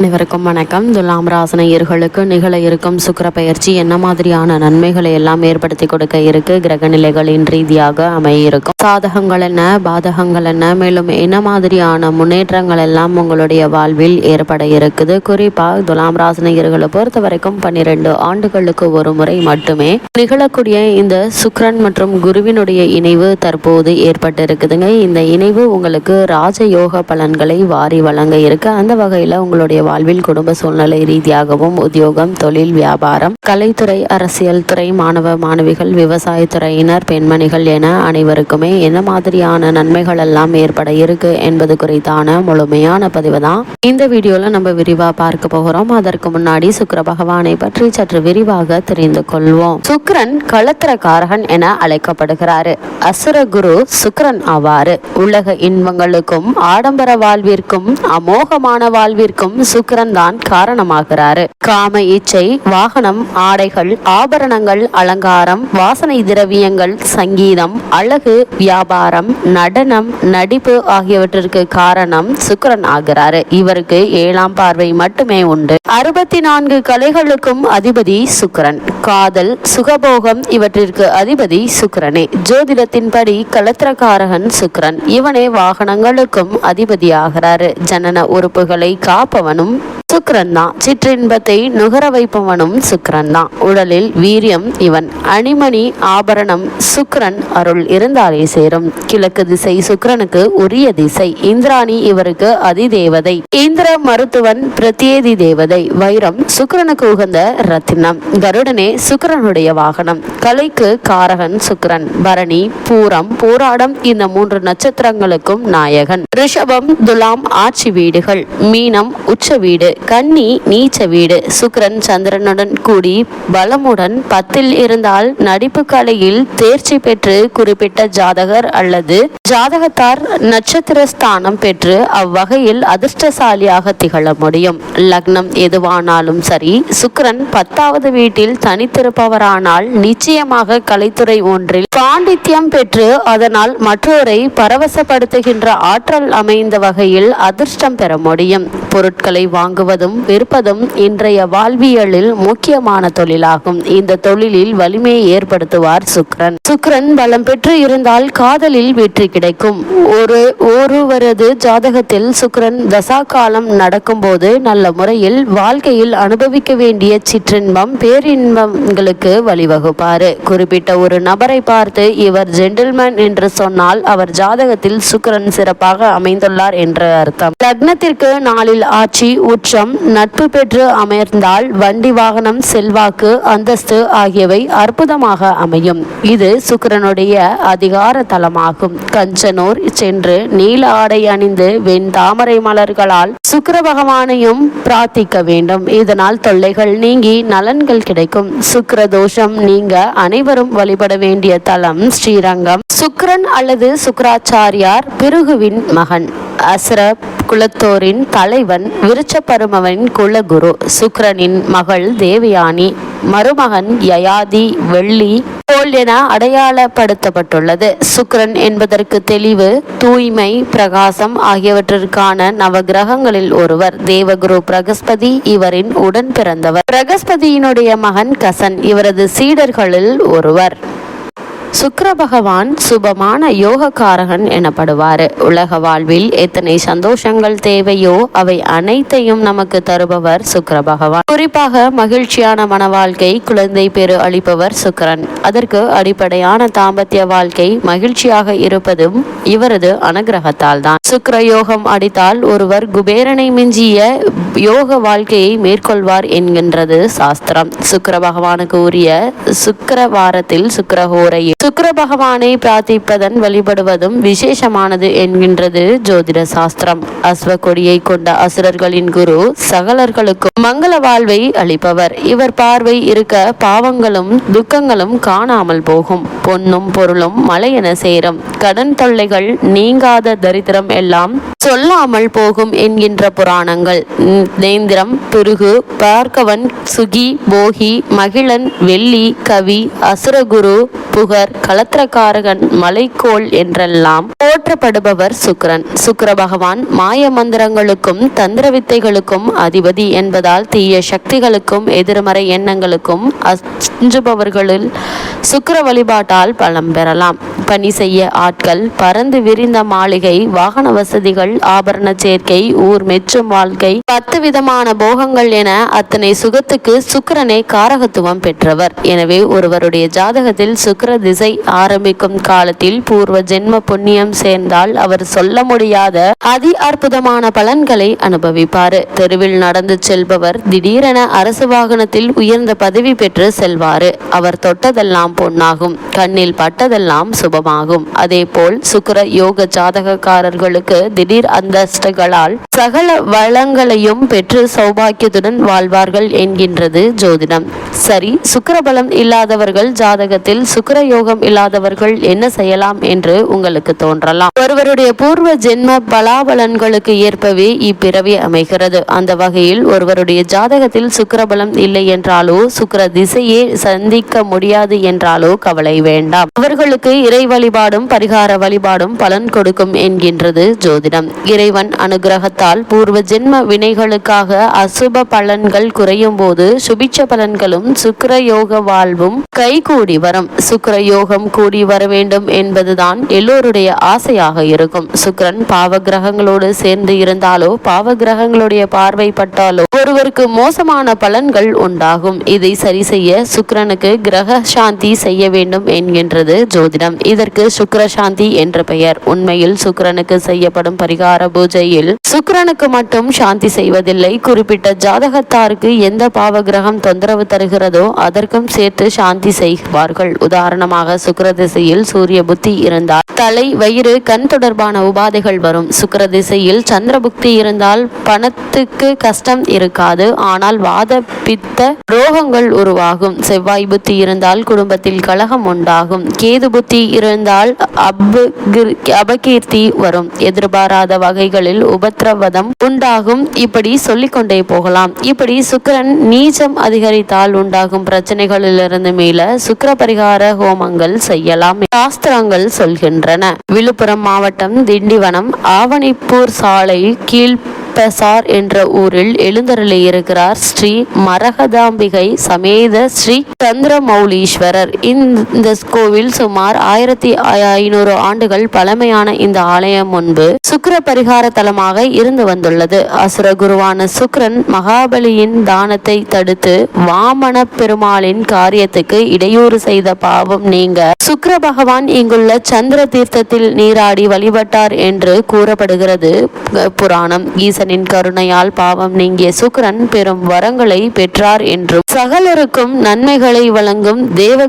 அனைவருக்கும் வணக்கம். துலாம் ராசனையர்களுக்கு நிகழ இருக்கும் சுக்கர பயிற்சி என்ன மாதிரியான நன்மைகளை எல்லாம் ஏற்படுத்தி கொடுக்க இருக்கு? கிரக நிலைகளின் ரீதியாக அமையிருக்கும். சாதகங்கள் என்ன? பாதகங்கள் என்ன? மேலும் என்ன மாதிரியான முன்னேற்றங்கள் எல்லாம் உங்களுடைய வாழ்வில் ஏற்பட இருக்குது? குறிப்பாக துலாம் ராசனையர்களை பொறுத்த வரைக்கும் பன்னிரெண்டு ஆண்டுகளுக்கு ஒரு முறை மட்டுமே நிகழக்கூடிய இந்த சுக்ரன் மற்றும் குருவினுடைய இணைவு தற்போது ஏற்பட்டு இருக்குதுங்க இந்த இணைவு உங்களுக்கு ராஜயோக பலன்களை வாரி வழங்க இருக்கு. அந்த வகையில் உங்களுடைய வாழ்வில் குடும்ப சூழ்நிலை ரீதியாகவும் உத்தியோகம் தொழில் வியாபாரம் கலைத்துறை அரசியல் துறை மாணவ மாணவிகள் விவசாயத்துறையினர் பெண்மணிகள் என அனைவருக்குமே என்ன மாதிரியான நன்மைகள் எல்லாம் ஏற்பட இருக்கு என்பது குறித்தான முழுமையான பதிவு தான். இந்த வீடியோல நம்ம விரிவா பார்க்க போகிறோம். அதற்கு முன்னாடி சுக்கர பகவானை பற்றி சற்று விரிவாக தெரிந்து கொள்வோம். சுக்கரன் களத்திரக்காரகன் என அழைக்கப்படுகிறாரு. அசுர குரு சுக்கரன் ஆவாரு. உலக இன்பங்களுக்கும் ஆடம்பர வாழ்விற்கும் அமோகமான வாழ்விற்கும் சுக்கரன் தான் காரணமாகிறாரு. காம இச்சை வாகனம் ஆடைகள் ஆபரணங்கள் அலங்காரம் வாசனை திரவியங்கள் சங்கீதம் அழகு வியாபாரம் நடனம் நடிப்பு ஆகியவற்றிற்கு காரணம் சுக்கிரன் ஆகிறாரு. இவருக்கு ஏழாம் பார்வை மட்டுமே உண்டு. அறுபத்தி நான்கு கலைகளுக்கும் அதிபதி சுக்கரன். காதல் சுகபோகம் இவற்றிற்கு அதிபதி சுக்கரனே. ஜோதிடத்தின்படி கலத்திரக்காரகன் சுக்கரன். இவனே வாகனங்களுக்கும் அதிபதியாகிறாரு. ஜனன உறுப்புகளை காப்பவனும் சுக்கரன் தான் சிற்றின்பத்தை நுகர வைப்பவனும் சுக்கரன் தான் உடலில் வீரியம் இவன் அணிமணி ஆபரணம் சுக்கரன் அருள் இருந்தாலே சேரும். கிழக்கு திசை சுக்கரனுக்கு உரிய திசை. இந்திராணி இவருக்கு அதிதேவதை. இந்திர மருத்துவன் பிரத்யேதி தேவதை. வைரம் சுக்கரனுக்கு உகந்த ரத்தினம். கருடனே சுக்கரனுடைய வாகனம். கலைக்கு காரகன் சுக்கரன் பரணி பூரம் போராடம் இந்த மூன்று நட்சத்திரங்களுக்கும் நாயகன். ரிஷபம் துலாம் ஆட்சி வீடுகள். மீனம் உச்ச வீடு. கன்னி நீச்ச வீடு. சுக்கரன் சந்திரனுடன் கூடி பலமுடன் பத்தில் இருந்தால் நடிப்பு கலையில் தேர்ச்சி பெற்று குறிப்பிட்ட ஜாதகர் அல்லது ஜாதகத்தார் நட்சத்திர ஸ்தானம் பெற்று அவ்வகையில் அதிர்ஷ்டசாலியாக திகழ முடியும். லக்னம் எதுவானாலும் சரி சுக்கரன் பத்தாவது வீட்டில் தனித்திருப்பவரானால் நிச்சயமாக கலைத்துறை ஒன்றில் பாண்டித்யம் பெற்று அதனால் மற்றோரை பரவசப்படுத்துகின்ற ஆற்றல் அமைந்த வகையில் அதிர்ஷ்டம் பெற முடியும். பொருட்களை வாங்குவதும் விற்பதும் இன்றைய வாழ்வியலில் முக்கியமான தொழிலாகும். இந்த தொழிலில் வலிமையை ஏற்படுத்துவார் சுக்கிரன் சுக்கிரன் பலம் பெற்று இருந்தால் காதலில் வெற்றி கிடைக்கும். ஒரு ஒருவரது ஜாதகத்தில் சுக்கிரன் தசா காலம் நடக்கும்போது நல்ல முறையில் வாழ்க்கையில் அனுபவிக்க வேண்டிய சிற்றின்பம் பேரின்பங்களுக்கு வழிவகுப்பார். குறிப்பிட்ட ஒரு நபரை பார்த்து இவர் ஜென்டில்மேன் என்று சொன்னால் அவர் ஜாதகத்தில் சுக்ரன் சிறப்பாக அமைந்துள்ளார் என்ற அர்த்தம். லக்னத்திற்கு நாளில் ஆட்சி உச்சம் நட்பு பெற்று அமர்ந்தால் வண்டி வாகனம் செல்வாக்கு அந்தஸ்து ஆகியவை அற்புதமாக அமையும். இது சுக்கிரனுடைய அதிகார தலமாகும். கஞ்சனூர் சென்று நீல ஆடை அணிந்து வெண் தாமரை மலர்களால் சுக்கர பகவானையும் பிரார்த்திக்க வேண்டும். இதனால் தொல்லைகள் நீங்கி நலன்கள் கிடைக்கும். சுக்கர தோஷம் நீங்க அனைவரும் வழிபட வேண்டிய தலம் ஸ்ரீரங்கம். சுக்கரன் அல்லது சுக்கராச்சாரியார் பிருகுவின் மகன். அசுர குலத்தோரின் தலைவன் விருச்சபருமவன் குலகுரு சுக்கரனின் மகள் தேவயானி மருமகன் யயாதி வெள்ளி போல் என அடையாளப்படுத்தப்பட்டுள்ளது. சுக்கரன் என்பதற்கு தெளிவு தூய்மை பிரகாசம் ஆகியவற்றிற்கான நவகிரகங்களில் ஒருவர். தேவகுரு பிரகஸ்பதி இவரின் உடன் பிறந்தவர். பிரகஸ்பதியினுடைய மகன் கசன் இவரது சீடர்களில் ஒருவர். சுக்கர பகவான் சுபமான யோகக்காரகன் எனப்படுவார். உலக வாழ்வில் எத்தனை சந்தோஷங்கள் தேவையோ அவை அனைத்தையும் நமக்கு தருபவர் சுக்கர பகவான். குறிப்பாக மகிழ்ச்சியான மன வாழ்க்கை குழந்தை பெரு அளிப்பவர் சுக்கிரன். அதற்கு அடிப்படையான தாம்பத்திய வாழ்க்கை மகிழ்ச்சியாக இருப்பதும் இவரது அனுகிரகத்தால் தான் சுக்கர யோகம் அடித்தால் ஒருவர் குபேரனை மிஞ்சிய யோக வாழ்க்கையை மேற்கொள்வார் என்கின்றது சாஸ்திரம். சுக்கர பகவானுக்கு உரிய சுக்கர வாரத்தில் சுக்கிரஹோரையில் சுக்கர பகவானை பிரார்த்திப்பதன் வழிபடுவதும் விசேஷமானது என்கின்றது ஜோதிட சாஸ்திரம். அஸ்வ கொடியை கொண்ட அசுரர்களின் குரு சகலர்களுக்கும் மங்கள வாழ்வை அளிப்பவர். இவர் பார்வை இருக்க பாவங்களும் துக்கங்களும் காணாமல் போகும். பொன்னும் பொருளும் மலையென சேரும். கடன் தொல்லைகள் நீங்காத தரித்திரம் எல்லாம் சொல்லாமல் போகும் என்கின்ற புராணங்கள். நேந்திரம் பிருகு பார்க்கவன் சுகி போகி மகிழன் வெள்ளி கவி அசுரகுரு புகர் முனிவர் கலத்திரக்காரகன் மலைக்கோள் என்றெல்லாம் போற்றப்படுபவர் சுக்கிரன். சுக்கிர பகவான் மாய மந்திரங்களுக்கும் தந்திர வித்தைகளுக்கும் அதிபதி என்பதால் தீய சக்திகளுக்கும் எதிர்மறை எண்ணங்களுக்கும் அஞ்சுபவர்களில் சுக்கர வழிபாட்டால் பலம் பெறலாம். பணி செய்ய ஆட்கள் பறந்து விரிந்த மாளிகை வாகன வசதிகள் ஆபரண சேர்க்கை ஊர் மெச்சும் வாழ்க்கை பத்து விதமான போகங்கள் என அத்தனை சுகத்துக்கு சுக்கிரனே காரகத்துவம் பெற்றவர். எனவே ஒருவருடைய ஜாதகத்தில் சுக்கர திசை ஆரம்பிக்கும் காலத்தில் பூர்வ ஜென்ம புண்ணியம் சேர்ந்தால் அவர் சொல்ல முடியாத அதி அற்புதமான பலன்களை அனுபவிப்பாரு. தெருவில் நடந்து செல்பவர் திடீரென அரசு வாகனத்தில் உயர்ந்த பதவி பெற்று செல்வாரு. அவர் தொட்டதெல்லாம் பொன்னாகும். கண்ணில் பட்டதெல்லாம் சுபமாகும். அதேபோல் சுக்கர யோக ஜாதகக்காரர்களுக்கு திடீர் அந்தஸ்துகளால் சகல வளங்களையும் பெற்று சௌபாக்கியத்துடன் வாழ்வார்கள் என்கின்றது ஜோதிடம். சரி சுக்கிரபலம் இல்லாதவர்கள் ஜாதகத்தில் சுக்கர யோகம் இல்லாதவர்கள் என்ன செய்யலாம் என்று உங்களுக்கு தோன்றலாம். ஒருவருடைய பூர்வ ஜென்ம பலாபலன்களுக்கு ஏற்பவே இப்பிறவி அமைகிறது. அந்த வகையில் ஒருவருடைய ஜாதகத்தில் சுக்கிரபலம் இல்லை என்றாலோ சுக்கர திசையே சந்திக்க முடியாது என்றாலோ கவலை வேண்டாம். அவர்களுக்கு இறை வழிபாடும் பரிகார வழிபாடும் பலன் கொடுக்கும் என்கின்றது ஜோதிடம். இறைவன் அனுகிரகத்தால் பூர்வ ஜென்ம வினைகளுக்காக அசுப பலன்கள் குறையும் போது சுபிட்ச பலன்களும் சுக்கர யோக வாழ்வும் கைகூடி வரும். சுக்கர யோகம் கூடி வர வேண்டும் என்பதுதான் எல்லோருடைய ஆசையாக இருக்கும். சுக்கிரன் பாவ கிரகங்களோடு சேர்ந்து இருந்தாலோ பாவ கிரகங்களுடைய பார்வை பட்டாலோ இவருக்கு மோசமான பலன்கள் உண்டாகும். இதை சரி செய்ய சுக்கரனுக்கு கிரக சாந்தி செய்ய வேண்டும் என்கின்றது ஜோதிடம். இதற்கு சுக்கர சாந்தி என்ற பெயர். உண்மையில் சுக்கரனுக்கு செய்யப்படும் பரிகார பூஜையில் சுக்கிரனுக்கு மட்டும் சாந்தி செய்வதில்லை. குறிப்பிட்ட ஜாதகத்தாருக்கு எந்த பாவ கிரகம் தொந்தரவு தருகிறதோ அதற்கும் சேர்த்து சாந்தி செய்வார்கள். உதாரணமாக சுக்கர திசையில் சூரிய புத்தி இருந்தால் தலை வயிறு கண் தொடர்பான உபாதைகள் வரும். சுக்கர திசையில் சந்திர புக்தி இருந்தால் பணத்துக்கு கஷ்டம் இருக்கா இருக்காது ஆனால் வாத பித்த ரோகங்கள் உருவாகும். செவ்வாய் புத்தி இருந்தால் குடும்பத்தில் கலகம் உண்டாகும். கேது புத்தி இருந்தால் அபகீர்த்தி வரும். எதிர்பாராத வகைகளில் உபத்திரவதம் உண்டாகும். இப்படி சொல்லிக்கொண்டே போகலாம். இப்படி சுக்கிரன் நீச்சம் அதிகரித்தால் உண்டாகும் பிரச்சனைகளிலிருந்து மீள சுக்கர பரிகார ஹோமங்கள் செய்யலாம் சாஸ்திரங்கள் சொல்கின்றன. விழுப்புரம் மாவட்டம் திண்டிவனம் ஆவணிப்பூர் சாலை கீழ் பெசார் என்ற ஊரில் எழுந்தருளி இருக்கிறார் ஸ்ரீ மரகதாம்பிகை சமேத ஸ்ரீ சந்திரமௌலீஸ்வரர். இந்த கோவில் சுமார் ஆயிரத்தி ஐநூறு ஆண்டுகள் பழமையான இந்த ஆலயம் முன்பு சுக்கர பரிகார தலமாக இருந்து வந்துள்ளது. அசுர குருவான சுக்கிரன் மகாபலியின் தானத்தை தடுத்து வாமன பெருமாளின் காரியத்துக்கு இடையூறு செய்த பாவம் நீங்க சுக்கர பகவான் இங்குள்ள சந்திர தீர்த்தத்தில் நீராடி வழிபட்டார் என்று கூறப்படுகிறது. புராணம். ஈசன் ஈசனின் கருணையால் பாவம் நீங்கிய சுக்கிரன் பெரும் வரங்களை பெற்றார் என்றும் சகலருக்கும் நன்மைகளை வழங்கும் தேவ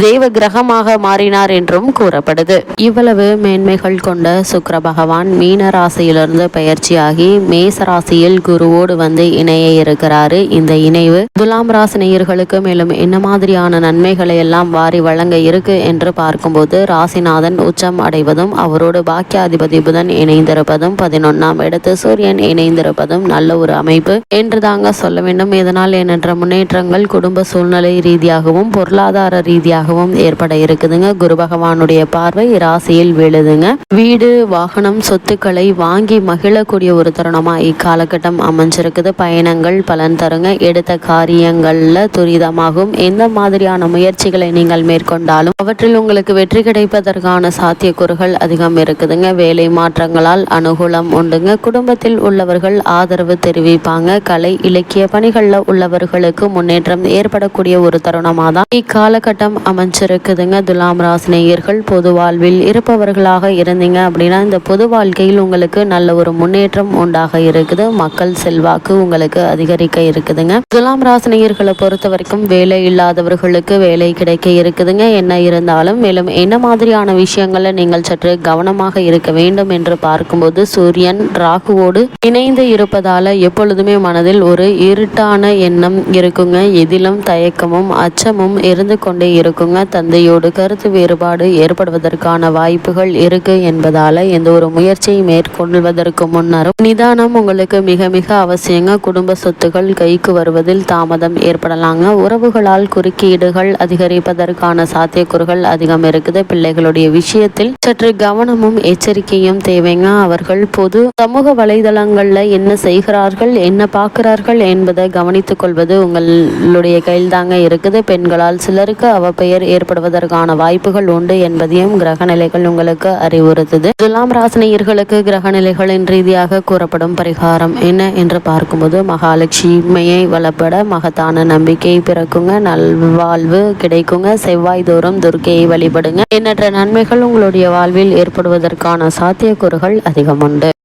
தேவ கிரகமாக மாறினார் என்றும் கூறப்படுது. இவ்வளவு மேன்மைகள் கொண்ட சுக்கிர பகவான் மீன ராசியிலிருந்து பயிற்சியாகி மேச ராசியில் குருவோடு வந்து இணைய இருக்கிறாரு. இந்த இணைவு துலாம் ராசி நேயர்களுக்கு மேலும் என்ன மாதிரியான நன்மைகளை எல்லாம் வாரி வழங்க இருக்கு என்று பார்க்கும்போது ராசிநாதன் உச்சம் அடைவதும் அவரோடு பாக்கியாதிபதி புதன் இணைந்திருப்பதும் பதினொன்னாம் இடத்து சூரியன் இணைந்திருப்பதும் நல்ல ஒரு அமைப்பு என்று தாங்க சொல்ல வேண்டும். இதனால் எண்ணற்ற முன்னேற்றங்கள் குடும்ப சூழ்நிலை ரீதியாகவும் பொருளாதார ரீதியாகவும் ஏற்பட இருக்குதுங்க. குரு பகவானுடைய பார்வை ராசியில் விழுதுங்க. வீடு வாகனம் சொத்துக்களை வாங்கி மகிழக்கூடிய ஒரு தருணமா இக்காலகட்டம் அமைஞ்சிருக்குது. பயணங்கள் பலன் தருங்க. எடுத்த காரியங்கள்ல துரிதமாகும். எந்த மாதிரியான முயற்சிகளை நீங்கள் மேற்கொண்டாலும் அவற்றில் உங்களுக்கு வெற்றி கிடைப்பதற்கான சாத்தியக்கூறுகள் அதிகம் இருக்குதுங்க. வேலை மாற்றங்களால் அனுகூலம் உண்டுங்க. குடும்பத்தில் உள்ளவர்கள் ஆதரவு தெரிவிப்பாங்க. கலை இலக்கிய பணிகளில் உள்ளவர்களுக்கு முன்னேற்றம் ஏற்படக்கூடிய ஒரு தருணமாக தான் இக்காலகட்டம் அமைஞ்சிருக்குதுங்க. துலாம் ராசினேயர்கள் பொது வாழ்வில் இருப்பவர்களாக இருந்தீங்க அப்படின்னா இந்த பொது வாழ்க்கையில் உங்களுக்கு நல்ல ஒரு முன்னேற்றம் உண்டாக இருக்குது. மக்கள் செல்வாக்கு உங்களுக்கு அதிகரிக்க இருக்குதுங்க. துலாம் ராசினியர்களை பொறுத்த வரைக்கும் வேலை இல்லாதவர்களுக்கு வேலை கிடைக்க இருக்குதுங்க. என்ன இருந்தாலும் மேலும் என்ன மாதிரியான விஷயங்களை நீங்கள் சற்று கவனமாக இருக்க வேண்டும் என்று பார்க்கும்போது சூரியன் ராகுவோடு இணைந்து இருப்பதால எப்பொழுதுமே மனதில் ஒரு இருட்டான எண்ணம் இருக்குங்க. எதிலும் தயக்கமும் அச்சமும் இருந்து கொண்டே இருக்குங்க. தந்தையோடு கருத்து வேறுபாடு ஏற்படுவதற்கான வாய்ப்புகள் இருக்கு என்பதால எந்த ஒரு முயற்சியை மேற்கொள்வதற்கு முன்னரும் நிதானம் உங்களுக்கு மிக மிக அவசியங்க. குடும்ப சொத்துக்கள் கைக்கு வருவதில் தாமதம் ஏற்படலாங்க. உறவுகளால் குறுக்கீடுகள் அதிகரிப்பதற்கான சாத்தியக்கூறுகள் அதிகம் இருக்குது. பிள்ளைகளுடைய விஷயத்தில் சற்று கவனமும் எச்சரிக்கையும் தேவைங்க. அவர்கள் பொது சமூக வலைதளங்களில் என்ன செய்கிறார்கள் என்ன பார்க்கிறார்கள் என்பதை கவனித்துக் கொள்வது உங்களுடைய கையில் தாங்க இருக்குது. பெண்களால் சிலருக்கு அவப்பெயர் ஏற்படுவதற்கான வாய்ப்புகள் உண்டு என்பதையும் கிரக நிலைகள் உங்களுக்கு அறிவுறுத்துது. துலாம் ராசினியர்களுக்கு கிரக நிலைகளின் ரீதியாக கூறப்படும் பரிகாரம் என்ன என்று பார்க்கும்போது மகாலட்சுமியை வளப்பட மகத்தான நம்பிக்கை பிறக்குங்க. நல்வாழ்வு கிடைக்குங்க. செவ்வாய் தோறும் துர்க்கையை வழிபடுங்க. எண்ணற்ற நன்மைகள் உங்களுடைய வாழ்வில் ஏற்படுவதற்கான சாத்தியக்கூறுகள் அதிகம் உண்டு